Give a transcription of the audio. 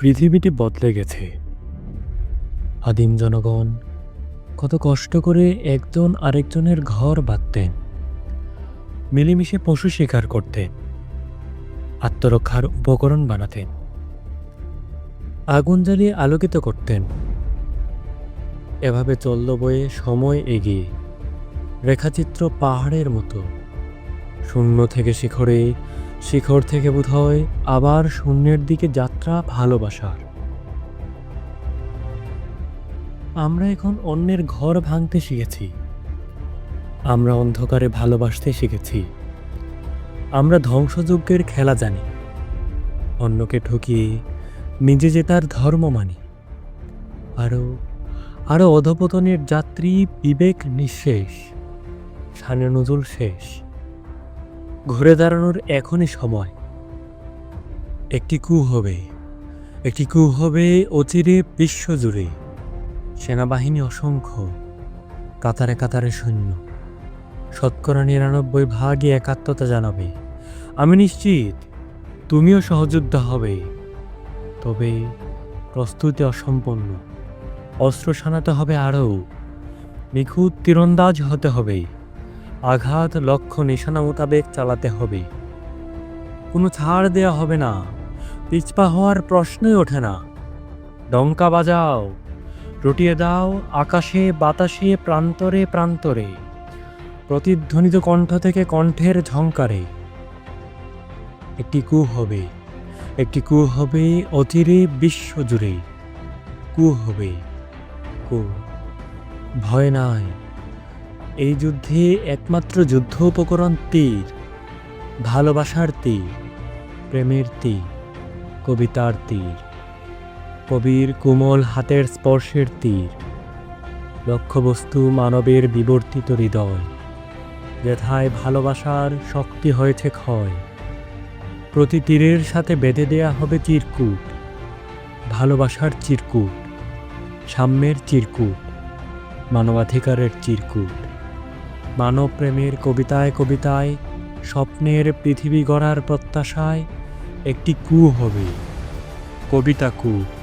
পৃথিবীটি বদলে গেছে। আদিম জনগণ কত কষ্ট করে একজন আরেকজনের ঘর বাঁধতেন, মিলেমিশে পশু শিকার করতেন, আত্মরক্ষার উপকরণ বানাতেন, আগুন জ্বালিয়ে আলোকিত করতেন। এভাবে চলল বয়ে সময় এগিয়ে, রেখাচিত্র পাহাড়ের মতো। শূন্য থেকে শিখরে শিখর থেকে বোধহয় আবার শূন্যের দিকে যাত্রা ভালোবাসার। আমরা এখন অন্যের ঘর ভাঙতে শিখেছি। আমরা অন্ধকারে ভালোবাসতে শিখেছি। আমরা ধ্বংসযজ্ঞের খেলা জানি। অন্যকে ঠকিয়ে নিজে যে তার ধর্ম মানি। আরও আরও অধপতনের যাত্রী বিবেক নিঃশেষ, সানে নজুল শেষ। ঘুরে দাঁড়ানোর এখনই সময়। একটি কু হবে। একটি কু হবে অচিরে বিশ্বজুড়ে। সেনাবাহিনী অসংখ্য। কাতারে কাতারে সৈন্য। শতকরা নিরানব্বই ভাগই একাত্মতা জানাবে। আমি নিশ্চিত, তুমিও সহযোদ্ধা হবে। তবে প্রস্তুতি অসম্পন্ন। অস্ত্র সানাতে হবে আরও। নিখুঁত তীরন্দাজ হতে হবে। আঘাত লক্ষ্য নিশানা মোতাবেক চালাতে হবে। কোনো ছাড় দেয়া হবে না। পিছপা হওয়ার প্রশ্নই ওঠে না। ডঙ্কা বাজাও। রটিয়ে দাও আকাশে, বাতাসে, প্রান্তরে প্রান্তরে। প্রতিধ্বনিত কণ্ঠ থেকে কণ্ঠের ঝংকারে। একটি কু হবে। একটি কু হবে অচিরে বিশ্বজুড়ে। কু হবে। কু ভয় নাই। এই যুদ্ধে একমাত্র যুদ্ধ উপকরণ তীর, ভালোবাসার তীর, প্রেমের তীর, কবিতার তীর, কবির কোমল হাতের স্পর্শের তীর, লক্ষ্যবস্তু মানবের বিবর্তিত হৃদয়, যেথায় ভালোবাসার শক্তি হয়েছে ক্ষয়। প্রতি তীরের সাথে বেঁধে দেয়া হবে চিরকুট, ভালোবাসার চিরকুট, সাম্যের চিরকুট, মানবাধিকারের চিরকুট। মানব প্রেমের কবিতায় কবিতায় স্বপ্নের পৃথিবী গড়ার প্রত্যাশায় একটি কু হবে। কবিতা কূপ